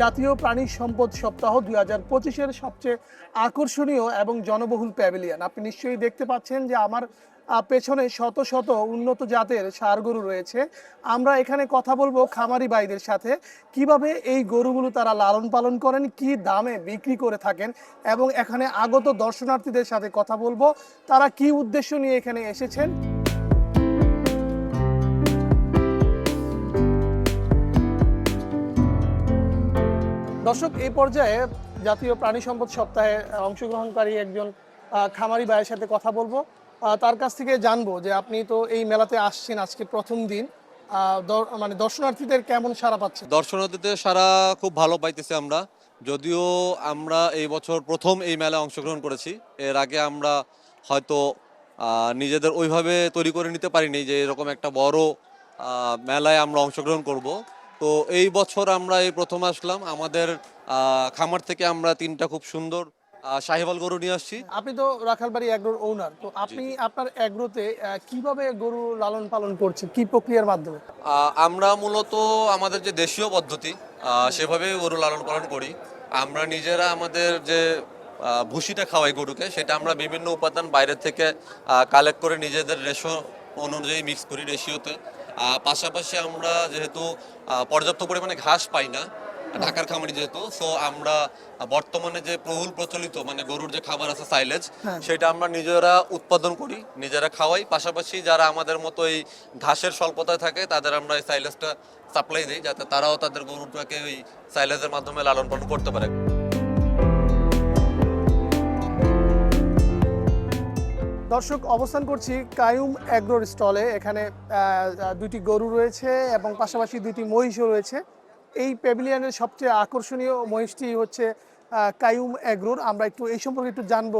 জাতীয় প্রাণী সম্পদ সপ্তাহ দুই হাজার পঁচিশের সবচেয়ে আকর্ষণীয় এবং জনবহুল প্যাভিলিয়ন। আপনি নিশ্চয়ই দেখতে পাচ্ছেন যে আমার পেছনে শত শত উন্নত জাতের সার গরু রয়েছে। আমরা এখানে কথা বলব খামারি ভাইদের সাথে। কীভাবে এই গরুগুলো তারা লালন পালন করেন, কি দামে বিক্রি করে থাকেন এবং এখানে আগত দর্শনার্থীদের সাথে কথা বলব। তারা কি উদ্দেশ্য নিয়ে এখানে এসেছেন? দর্শক, এই পর্যায়ে জাতীয় প্রাণী সম্পদ সপ্তাহে অংশগ্রহণকারী একজন খামারি ভাইয়ের সাথে কথা বলব। তার কাছ থেকে জানব যে আপনি তো এই মেলাতে আসছেন আজকে প্রথম দিন। মানে দর্শনার্থীদের কেমন সাড়া পাচ্ছে দর্শনার্থীদের সারা খুব ভালো পাইতেছি আমরা। যদিও আমরা এই বছর প্রথম এই মেলায় অংশগ্রহণ করেছি। এর আগে আমরা হয়তো নিজেদের ওইভাবে তৈরি করে নিতে পারিনি যে এরকম একটা বড় মেলায় আমরা অংশগ্রহণ করব। তো এই বছর আমরা এই প্রথম আসলাম। আমাদের আহ, খামার থেকে আমরা তিনটা খুব সুন্দর শাহিওয়াল গরু নিয়ে আসছি। আপনি তো রাখালবাড়ি অ্যাগ্রোর ওনার তো আপনি আপনার অ্যাগ্রোতে কীভাবে গরু লালন পালন করছেন? কি প্রক্রিয়ার মাধ্যমে? আমরা মূলত আমাদের যে দেশীয় পদ্ধতি আহ, সেভাবে গরু লালন পালন করি। আমরা নিজেরা আমাদের যে ভুসিটা খাওয়াই গরুকে সেটা আমরা বিভিন্ন উপাদান বাইরে থেকে কালেক্ট করে নিজেদের রেশো অনুযায়ী মিক্স করি রেশিওতে। পাশাপাশি আমরা যেহেতু পর্যাপ্ত পরিমাণে ঘাস পাই না ঢাকার খামারি যেহেতু সো আমরা বর্তমানে যে বহুল প্রচলিত মানে গরুর যে খাবার আছে সাইলেজ হ্যাঁ। সেটা আমরা নিজেরা উৎপাদন করি নিজেরা খাওয়াই পাশাপাশি যারা আমাদের মতো এই ঘাসের স্বল্পতায় থাকে তাদের আমরা এই সাইলেজটা সাপ্লাই দিই যাতে তারাও তাদের গরুটাকে ওই সাইলেজের মাধ্যমে লালন পালন করতে পারে দর্শক অবস্থান করছি কায়ুম অ্যাগ্রোর স্টলে। এখানে আহ, গরু রয়েছে এবং পাশাপাশি দুটি মহিষও রয়েছে। এই প্যাভিলিয়নের সবচেয়ে আকর্ষণীয় মহিষটি হচ্ছে কায়ুম অ্যাগ্রোর আমরা একটু এই সম্পর্কে একটু জানব।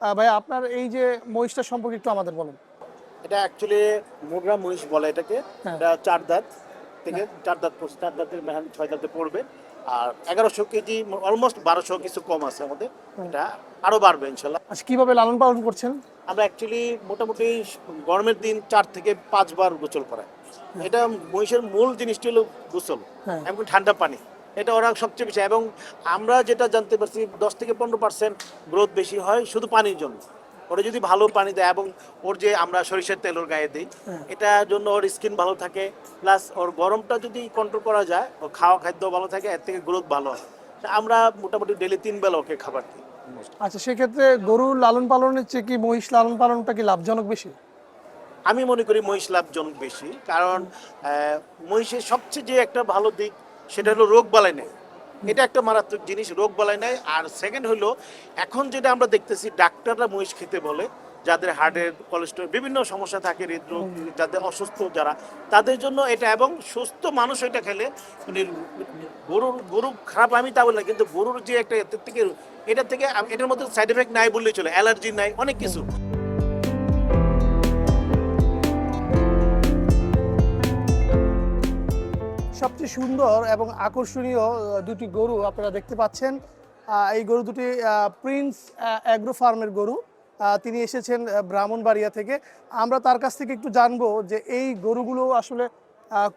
ভাই আপনার এই যে মহিষটা সম্পর্কে একটু আমাদের বলুন। এটা অ্যাকচুয়ালি মোগরা মহিষ বলে এটাকে। হ্যাঁ। এটা চার দাঁত থেকে চার দাঁত চার দাঁতের মেহান ছয় দাঁতে পড়বে। আর এগারোশো কেজি অলমোস্ট বারোশো কিছু কম আছে আমাদের। এটা আরও বাড়বে ইনশাল্লাহ। আচ্ছা কীভাবে লালন পালন করছেন? আমরা অ্যাকচুয়ালি মোটামুটি গরমের দিন চার থেকে পাঁচবার গোসল করাই। এটা মহিষের মূল জিনিসটি হলো গোসল হ্যাঁ। এবং ঠান্ডা পানি। এটা ওরা সবচেয়ে বেশি। এবং আমরা যেটা জানতে পারছি দশ থেকে পনেরো পার্সেন্ট গ্রোথ বেশি হয় শুধু পানির জন্য। ওরা যদি ভালো পানি দেয় এবং ওর যে আমরা সরিষার তেল ওর গায়ে দিই হ্যাঁ। এটার জন্য ওর স্কিন ভালো থাকে প্লাস ওর গরমটা যদি কন্ট্রোল করা যায় ওর খাওয়া খাদ্য ভালো থাকে এর থেকে গ্রোথ ভালো হয়। আমরা মোটামুটি ডেলি তিন বেলা ওকে খাবার দিই। আচ্ছা সেক্ষেত্রে গরু লালন পালনের চেয়ে কি মহিষ লালন পালনটা কি লাভজনক বেশি? আমি মনে করি মহিষ লাভজনক বেশি কারণ মহিষের সবচেয়ে যে একটা ভালো দিক সেটা হলো রোগ বালাই নেই এটা একটা মারাত্মক জিনিস, রোগ বলাই নেই। আর সেকেন্ড হলো, এখন যেটা আমরা দেখতেছি, ডাক্তাররা মহিষ খেতে বলে, যাদের হার্টের কোলেস্ট্রল বিভিন্ন সমস্যা থাকে হৃদরোগ, যাদের অসুস্থ যারা, তাদের জন্য এটা এবং সুস্থ মানুষ এটা খেলে মানে গরুর, গরু খারাপ আমি তা বলি না, কিন্তু গরুর যে একটা থেকে, এটা থেকে, এটার মধ্যে সাইড এফেক্ট নাই বললেই চলে অ্যালার্জি নাই, অনেক কিছু। সবচেয়ে সুন্দর এবং আকর্ষণীয় দুটি গরু আপনারা দেখতে পাচ্ছেন। এই গরু দুটি প্রিন্স অ্যাগ্রো ফার্মের গরু। তিনি এসেছেন ব্রাহ্মণবাড়িয়া থেকে। আমরা তার কাছ থেকে একটু জানব যে এই গরুগুলো আসলে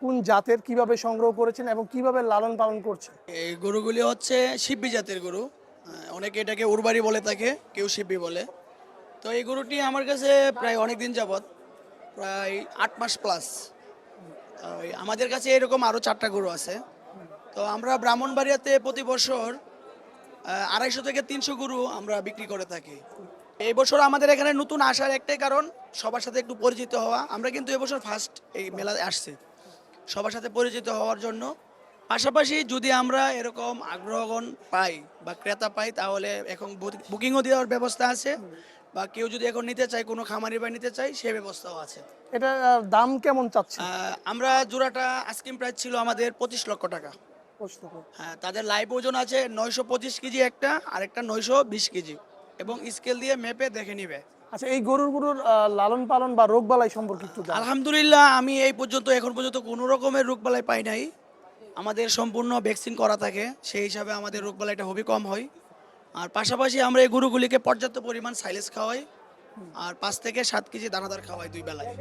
কোন জাতের, কীভাবে সংগ্রহ করেছেন এবং কীভাবে লালন পালন করছেন? এই গরুগুলি হচ্ছে শিব্বি জাতের গরু। অনেকে এটাকে উরবাড়ি বলে থাকে কেউ শিব্বি বলে। তো এই গরুটি আমার কাছে প্রায় অনেক দিন যাবৎ, প্রায় আট মাস প্লাস আমাদের কাছে এরকম আরও চারটা গরু আছে। তো আমরা ব্রাহ্মণবাড়িয়াতে প্রতি বছর আড়াইশো থেকে তিনশো গরু আমরা বিক্রি করে থাকি। এই বছর আমাদের এখানে নতুন আসার একটাই কারণ, সবার সাথে একটু পরিচিত হওয়া। আমরা কিন্তু এবছর ফার্স্ট এই মেলায় আসছি, সবার সাথে পরিচিত হওয়ার জন্য। পাশাপাশি যদি আমরা এরকম আগ্রহগণ পাই বা ক্রেতা পাই, তাহলে এখন বুকিংও দেওয়ার ব্যবস্থা আছে। বা কেউ যদি এখন নিতে চায় কোনো খামারি বা নিতে চাই সে ব্যবস্থাও আছে। এটা দাম কেমন চাচ্ছে আমরা জোড়াটা আইসক্রিম প্রাইস ছিল আমাদের পঁচিশ লক্ষ টাকা। হ্যাঁ তাদের লাইভ ওজন আছে নয়শো পঁচিশ কেজি একটা আর একটা নয়শো বিশ কেজি। এবং স্কেল দিয়ে মেপে দেখে নিবে। আচ্ছা এই গরুর গরুর লালন পালন বা রোগ বালাই সম্পর্কে একটু। আলহামদুলিল্লাহ আমি এই পর্যন্ত এখন পর্যন্ত কোনো রকমের রোগবালাই পাই নাই। আমাদের সম্পূর্ণ ভ্যাকসিন করা থাকে সেই হিসাবে আমাদের রোগবালাইটা খুবই কম হয়। আর পাশাপাশি আমরা এই গরুগুলিকে পর্যাপ্ত পরিমাণ সাইলেজ খাওয়াই, আর পাঁচ থেকে সাত কেজি দানাদার খাওয়াই দুই বেলায়।